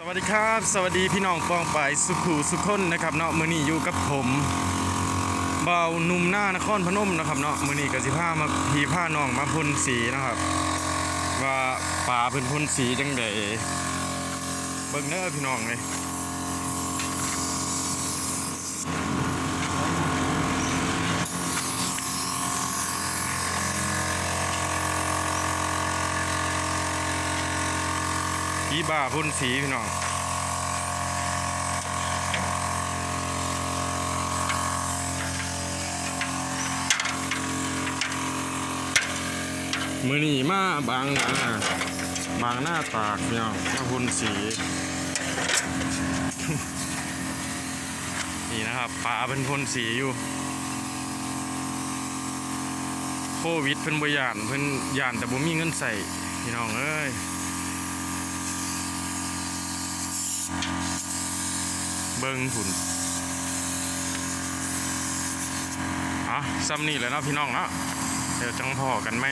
สวัสดีครับ สวัสดีพี่น้องกองไปายสุขูสุขคนนะครับเนาะมือนี้อยู่กับผมเบาหนุ่มหน้านครพนมนะครับเนาะมือนี้ก็สิพามาพีผ้าน้องมาพ่นสีนะครับ ว่าป่าเพิ่นพ่นสีจังไดเบิ่งเด้อพี่น้องเลย ผีบ้าพ่นสีพี่น้องมือนีมาบางหน้าบางหน้าตากพี่น้องมาพ่นสี นี่นะครับป่าเป็นพ่นสีอยู่ โควิดเพิ่นบยานเพิ่นยานแต่บ่มีเงินใส่พี่น้องเอ้ย เบิ่งหุ่นอะซ้ำนี่แหล้วเนาะพี่น้องเนาะเดี๋ยวจังพอกันไหม